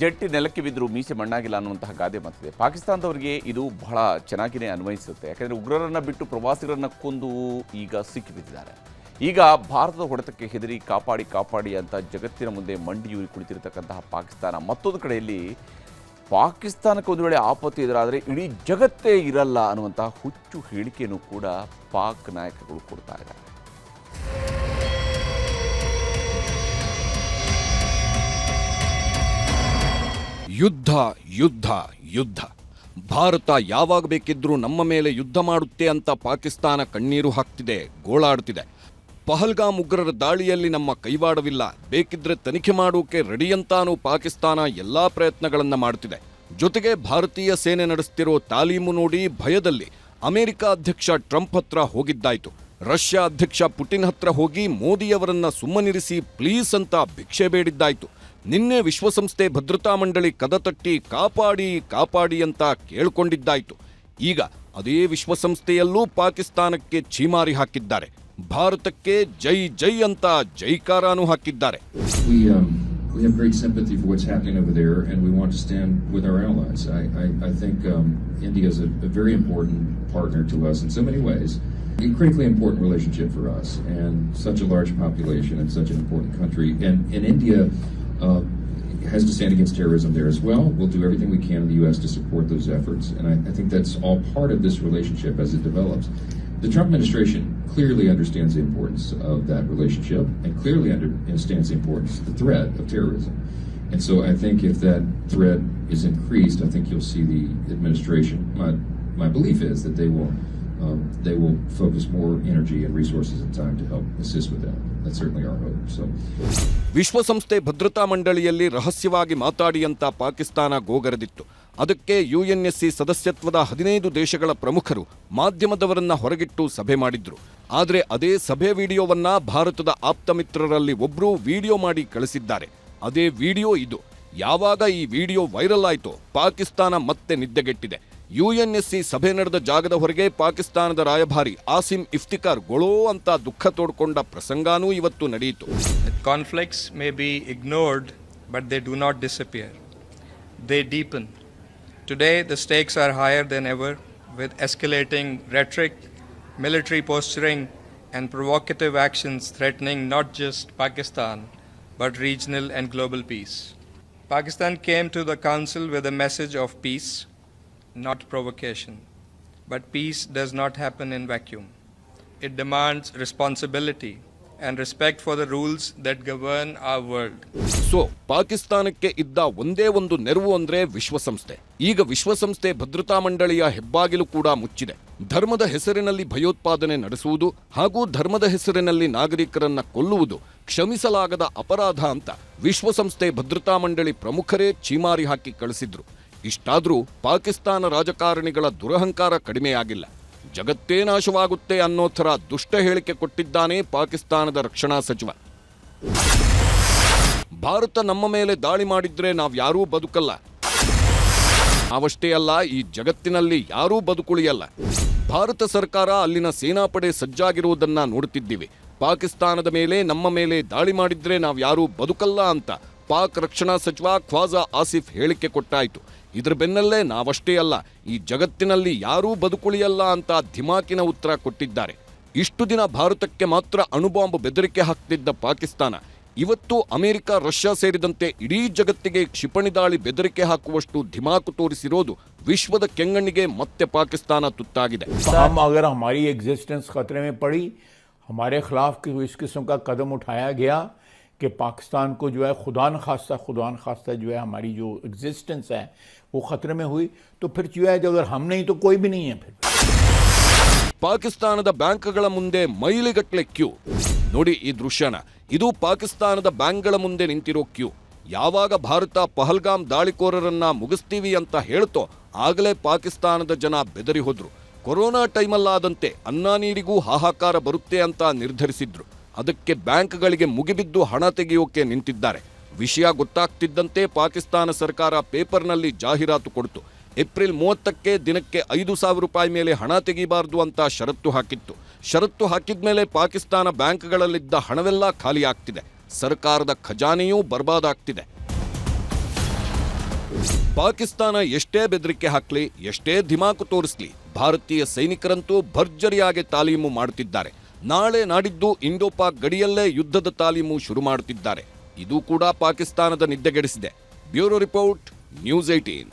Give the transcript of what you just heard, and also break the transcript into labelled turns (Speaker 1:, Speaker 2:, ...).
Speaker 1: ಜಟ್ಟಿ ನೆಲಕ್ಕೆ ಬಿದ್ದರೂ ಮೀಸೆ ಮಣ್ಣಾಗಿಲ್ಲ ಅನ್ನುವಂತಹ ಗಾದೆ ಮಾತಿದೆ ಪಾಕಿಸ್ತಾನದವರಿಗೆ ಇದು ಬಹಳ ಚೆನ್ನಾಗಿಯೇ ಅನ್ವಯಿಸುತ್ತೆ. ಯಾಕಂದರೆ ಉಗ್ರರನ್ನು ಬಿಟ್ಟು ಪ್ರವಾಸಿಗರನ್ನ ಕೊಂದು ಈಗ ಸಿಕ್ಕಿಬಿದ್ದಿದ್ದಾರೆ. ಈಗ ಭಾರತದ ಹೊಡೆತಕ್ಕೆ ಹೆದರಿ ಕಾಪಾಡಿ ಕಾಪಾಡಿ ಅಂತ ಜಗತ್ತಿನ ಮುಂದೆ ಮಂಡಿಯೂರಿ ಕುಳಿತಿರತಕ್ಕಂತಹ ಪಾಕಿಸ್ತಾನ. ಮತ್ತೊಂದು ಕಡೆಯಲ್ಲಿ ಪಾಕಿಸ್ತಾನಕ್ಕೆ ಒಂದು ವೇಳೆ ಆಪತ್ತು ಎದುರಾದರೆ ಇಡೀ ಜಗತ್ತೇ ಇರಲ್ಲ ಅನ್ನುವಂತಹ ಹುಚ್ಚು ಹೇಳಿಕೆಯನ್ನು ಕೂಡ ಪಾಕ್ ನಾಯಕರು ಕೊಡ್ತಾ ಇದ್ದಾರೆ.
Speaker 2: ಯುದ್ಧ ಯುದ್ಧ ಯುದ್ಧ. ಭಾರತ ಯಾವಾಗ ಬೇಕಿದ್ರೂ ನಮ್ಮ ಮೇಲೆ ಯುದ್ಧ ಮಾಡುತ್ತೆ ಅಂತ ಪಾಕಿಸ್ತಾನ ಕಣ್ಣೀರು ಹಾಕ್ತಿದೆ, ಗೋಳಾಡ್ತಿದೆ. ಪಹಲ್ಗಾಮ್ ಉಗ್ರರ ದಾಳಿಯಲ್ಲಿ ನಮ್ಮ ಕೈವಾಡವಿಲ್ಲ. ಬೇಕಿದ್ರೆ ತನಿಖೆ ಮಾಡೋಕೆ ರೆಡಿ ಅಂತಾನೂ ಪಾಕಿಸ್ತಾನ ಎಲ್ಲಾ ಪ್ರಯತ್ನಗಳನ್ನು ಮಾಡ್ತಿದೆ. ಜೊತೆಗೆ ಭಾರತೀಯ ಸೇನೆ ನಡೆಸ್ತಿರೋ ತಾಲೀಮು ನೋಡಿ ಭಯದಲ್ಲಿ. ಅಮೆರಿಕ ಅಧ್ಯಕ್ಷ ಟ್ರಂಪ್ ಹತ್ರ ಹೋಗಿದ್ದಾಯ್ತು. ರಷ್ಯಾ ಅಧ್ಯಕ್ಷ ಪುಟಿನ್ ಹತ್ರ ಹೋಗಿ ಮೋದಿಯವರನ್ನ ಸುಮ್ಮನಿರಿಸಿ, ಪ್ಲೀಸ್ ಅಂತ ಭಿಕ್ಷೆ ಬೇಡಿದ್ದಾಯ್ತು. ನಿನ್ನೆ ವಿಶ್ವಸಂಸ್ಥೆ ಭದ್ರತಾ ಮಂಡಳಿ ಕದ ತಟ್ಟಿ ಕಾಪಾಡಿ ಕಾಪಾಡಿ ಅಂತ ಕೇಳಿಕೊಂಡಿದ್ದಾಯಿತು ಈಗ ಅದೇ ವಿಶ್ವಸಂಸ್ಥೆಯಲ್ಲೂ ಪಾಕಿಸ್ತಾನಕ್ಕೆ ಛೀಮಾರಿ ಹಾಕಿದ್ದಾರೆ ಭಾರತಕ್ಕೆ ಜೈ ಜೈ ಅಂತ ಜೈಕಾರಾನು ಹಾಕಿದ್ದಾರೆ
Speaker 3: um, we have great sympathy for what's happening over there, and we want to stand with our allies. I, I, I think um, India is a, a very important partner to us in so many ways. A critically important relationship for us, and such a large population and such an important country. And, and India uh, has to stand against terrorism there as well. We'll do everything we can in the U.S. to support those efforts, and I, I think that's all part of this relationship as it develops. The Trump administration clearly understands the importance of that relationship and clearly understands the importance, the threat of terrorism. And so I think if that threat is increased, I think you'll see the administration. My, my belief is that they will um, they will focus more energy and resources and time to help assist with that.
Speaker 2: ವಿಶ್ವಸಂಸ್ಥೆ ಭದ್ರತಾ ಮಂಡಳಿಯಲ್ಲಿ ರಹಸ್ಯವಾಗಿ ಮಾತಾಡಿ ಅಂತ ಪಾಕಿಸ್ತಾನ ಗೋಗರೆದಿತ್ತು. ಅದಕ್ಕೆ UNSC ಸದಸ್ಯತ್ವದ ಹದಿನೈದು ದೇಶಗಳ ಪ್ರಮುಖರು ಮಾಧ್ಯಮದವರನ್ನ ಹೊರಗಿಟ್ಟು ಸಭೆ ಮಾಡಿದ್ರು. ಆದರೆ ಅದೇ ಸಭೆ ವಿಡಿಯೋವನ್ನ ಭಾರತದ ಆಪ್ತ ಮಿತ್ರರಲ್ಲಿ ಒಬ್ರು ವಿಡಿಯೋ ಮಾಡಿ ಕಳಿಸಿದ್ದಾರೆ. ಅದೇ ವಿಡಿಯೋ ಇದು. ಯಾವಾಗ ಈ ವಿಡಿಯೋ ವೈರಲ್ ಆಯಿತು ಪಾಕಿಸ್ತಾನ ಮತ್ತೆ ನಿದ್ದೆಗೆಟ್ಟಿದೆ. ಯುಎನ್ಎಸ್ಸಿ ಸಭೆ ನಡೆದ ಜಾಗದ ಹೊರಗೆ ಪಾಕಿಸ್ತಾನದ ರಾಯಭಾರಿ ಆಸಿಮ್ ಇಫ್ತಿಕಾರ್ ಗೊಳೋ ಅಂತ ದುಃಖ ತೋಡ್ಕೊಂಡ ಪ್ರಸಂಗಾನೂ ಇವತ್ತು ನಡೆಯಿತು.
Speaker 4: Conflicts may be ignored but they do not disappear they deepen today the stakes are higher than ever with escalating rhetoric military posturing and provocative actions threatening not just Pakistan but regional and global peace Pakistan came to the council with a message of peace not provocation. But peace does not happen in vacuum. It demands responsibility and respect for the rules that govern our world.
Speaker 2: So ಪಾಕಿಸ್ತಾನಕ್ಕೆ ಇದ್ದ ಒಂದೇ ಒಂದು ನೆರವು ಅಂದ್ರೆ ವಿಶ್ವಸಂಸ್ಥೆ ಈಗ ವಿಶ್ವಸಂಸ್ಥೆ ಭದ್ರತಾ ಮಂಡಳಿಯ ಹೆಬ್ಬಾಗಿಲು ಕೂಡ ಮುಚ್ಚಿದೆ ಧರ್ಮದ ಹೆಸರಿನಲ್ಲಿ ಭಯೋತ್ಪಾದನೆ ನಡೆಸುವುದು ಹಾಗೂ ಧರ್ಮದ ಹೆಸರಿನಲ್ಲಿ ನಾಗರಿಕರನ್ನ ಕೊಲ್ಲುವುದು ಕ್ಷಮಿಸಲಾಗದ ಅಪರಾಧ ಅಂತ ವಿಶ್ವಸಂಸ್ಥೆ ಭದ್ರತಾ ಮಂಡಳಿ ಪ್ರಮುಖರೇ ಚೀಮಾರಿ ಹಾಕಿ ಕಳಿಸಿದ್ರು ಇಷ್ಟಾದ್ರೂ ಪಾಕಿಸ್ತಾನ ರಾಜಕಾರಣಿಗಳ ದುರಹಂಕಾರ ಕಡಿಮೆಯಾಗಿಲ್ಲ. ಜಗತ್ತೇ ನಾಶವಾಗುತ್ತೆ ಅನ್ನೋ ಥರ ದುಷ್ಟ ಹೇಳಿಕೆ ಕೊಟ್ಟಿದ್ದಾನೆ ಪಾಕಿಸ್ತಾನದ ರಕ್ಷಣಾ ಸಚಿವ. ಭಾರತ ನಮ್ಮ ಮೇಲೆ ದಾಳಿ ಮಾಡಿದ್ರೆ ನಾವ್ಯಾರೂ ಬದುಕಲ್ಲ. ಅವಷ್ಟೇ ಅಲ್ಲ, ಈ ಜಗತ್ತಿನಲ್ಲಿ ಯಾರೂ ಬದುಕುಳಿಯಲ್ಲ. ಭಾರತ ಸರ್ಕಾರ ಅಲ್ಲಿನ ಸೇನಾಪಡೆ ಸಜ್ಜಾಗಿರುವುದನ್ನ ನೋಡುತ್ತಿದ್ದೀವಿ. ಪಾಕಿಸ್ತಾನದ ಮೇಲೆ, ನಮ್ಮ ಮೇಲೆ ದಾಳಿ ಮಾಡಿದ್ರೆ ನಾವ್ಯಾರೂ ಬದುಕಲ್ಲ ಅಂತ ಪಾಕ್ ರಕ್ಷಣಾ ಸಚಿವ ಖ್ವಾಜಾ ಆಸಿಫ್ ಹೇಳಿಕೆ ಕೊಟ್ಟಾಯಿತು. ಇದರ ಬೆನ್ನಲ್ಲೇ ನಾವಷ್ಟೇ ಅಲ್ಲ, ಈ ಜಗತ್ತಿನಲ್ಲಿ ಯಾರೂ ಬದುಕುಳಿಯಲ್ಲ ಅಂತ ಧಿಮಾಕಿನ ಉತ್ತರ ಕೊಟ್ಟಿದ್ದಾರೆ. ಇಷ್ಟು ದಿನ ಭಾರತಕ್ಕೆ ಮಾತ್ರ ಅಣುಬಾಂಬ್ ಬೆದರಿಕೆ ಹಾಕ್ತಿದ್ದ ಪಾಕಿಸ್ತಾನ, ಇವತ್ತು ಅಮೆರಿಕ, ರಷ್ಯಾ ಸೇರಿದಂತೆ ಇಡೀ ಜಗತ್ತಿಗೆ ಕ್ಷಿಪಣಿ ದಾಳಿ ಬೆದರಿಕೆ ಹಾಕುವಷ್ಟು ಧಿಮಾಕು ತೋರಿಸಿರೋದು ವಿಶ್ವದ ಕೆಂಗಣ್ಣಿಗೆ ಮತ್ತೆ ಪಾಕಿಸ್ತಾನ ತುತ್ತಾಗಿದೆ.
Speaker 5: ಎಕ್ಸಿಸ್ಟೆನ್ಸ್ ಖತ್ರೆ ಪಡಿ, ಹಮಾರೇ ಖಿಲಾಫ್ ಇಸ್ ಕದಮ್ ಉಠಾಯಾ कि पाकिस्तान को जो है खुदा न खास्ता खुदा न खास्ता जो है हमारी जो एग्जिस्टेंस है वो खतरे में हुई तो फिर जो है जो अगर हम नहीं तो कोई भी नहीं है फिर
Speaker 2: ಪಾಕಿಸ್ತಾನದ ಬ್ಯಾಂಕ್ಗಳ ಮುಂದೆ ಮೈಲಿಗಟ್ಲೆ ಕ್ಯೂ ನೋಡಿ ಈ ದೃಶ್ಯನ ಇದು ಪಾಕಿಸ್ತಾನದ ಬ್ಯಾಂಕ್ಗಳ ಮುಂದೆ ನಿಂತಿರೋ ಕ್ಯೂ ಯಾವಾಗ ಭಾರತ ಪಹಲ್ಗಾಮ್ ದಾಳಿಕೋರರನ್ನ ಮುಗಿಸ್ತೀವಿ ಅಂತ ಹೇಳ್ತೋ ಆಗಲೇ ಪಾಕಿಸ್ತಾನದ ಜನ ಬೆದರಿ ಹೋದ್ರು ಕೊರೋನಾ ಟೈಮಲ್ಲಾದಂತೆ ಅನ್ನ ನೀರಿಗೂ ಹಾಹಾಕಾರ ಬರುತ್ತೆ ಅಂತ ನಿರ್ಧರಿಸಿದ್ರು ಅದಕ್ಕೆ ಬ್ಯಾಂಕ್ಗಳಿಗೆ ಮುಗಿಬಿದ್ದು ಹಣ ತೆಗೆಯೋಕೆ ನಿಂತಿದ್ದಾರೆ. ವಿಷಯ ಗೊತ್ತಾಗ್ತಿದ್ದಂತೆ ಪಾಕಿಸ್ತಾನ ಸರ್ಕಾರ ಪೇಪರ್ನಲ್ಲಿ ಜಾಹೀರಾತು ಕೊಡ್ತು. ಏಪ್ರಿಲ್ ಮೂವತ್ತಕ್ಕೆ ದಿನಕ್ಕೆ ಐದು ಸಾವಿರ ರೂಪಾಯಿ ಮೇಲೆ ಹಣ ತೆಗಿಬಾರದು ಅಂತ ಷರತ್ತು ಹಾಕಿತ್ತು. ಷರತ್ತು ಹಾಕಿದ್ಮೇಲೆ ಪಾಕಿಸ್ತಾನ ಬ್ಯಾಂಕ್ಗಳಲ್ಲಿದ್ದ ಹಣವೆಲ್ಲ ಖಾಲಿ ಆಗ್ತಿದೆ ಸರ್ಕಾರದ ಖಜಾನೆಯೂ ಬರ್ಬಾದಾಗ್ತಿದೆ. ಪಾಕಿಸ್ತಾನ ಎಷ್ಟೇ ಬೆದರಿಕೆ ಹಾಕ್ಲಿ, ಎಷ್ಟೇ ಧಿಮಾಕು ತೋರಿಸ್ಲಿ, ಭಾರತೀಯ ಸೈನಿಕರಂತೂ ಭರ್ಜರಿಯಾಗಿ ತಾಲೀಮು ಮಾಡುತ್ತಿದ್ದಾರೆ ನಾಳೆ ನಾಡಿದ್ದು ಇಂಡೋ ಪಾಕ್ ಗಡಿಯಲ್ಲೇ ಯುದ್ಧದ ತಾಲೀಮು ಶುರು ಮಾಡುತ್ತಿದ್ದಾರೆ. ಇದು ಕೂಡ ಪಾಕಿಸ್ತಾನದ ನಿದ್ದೆಗೆಡಿಸಿದೆ. Bureau report, news eighteen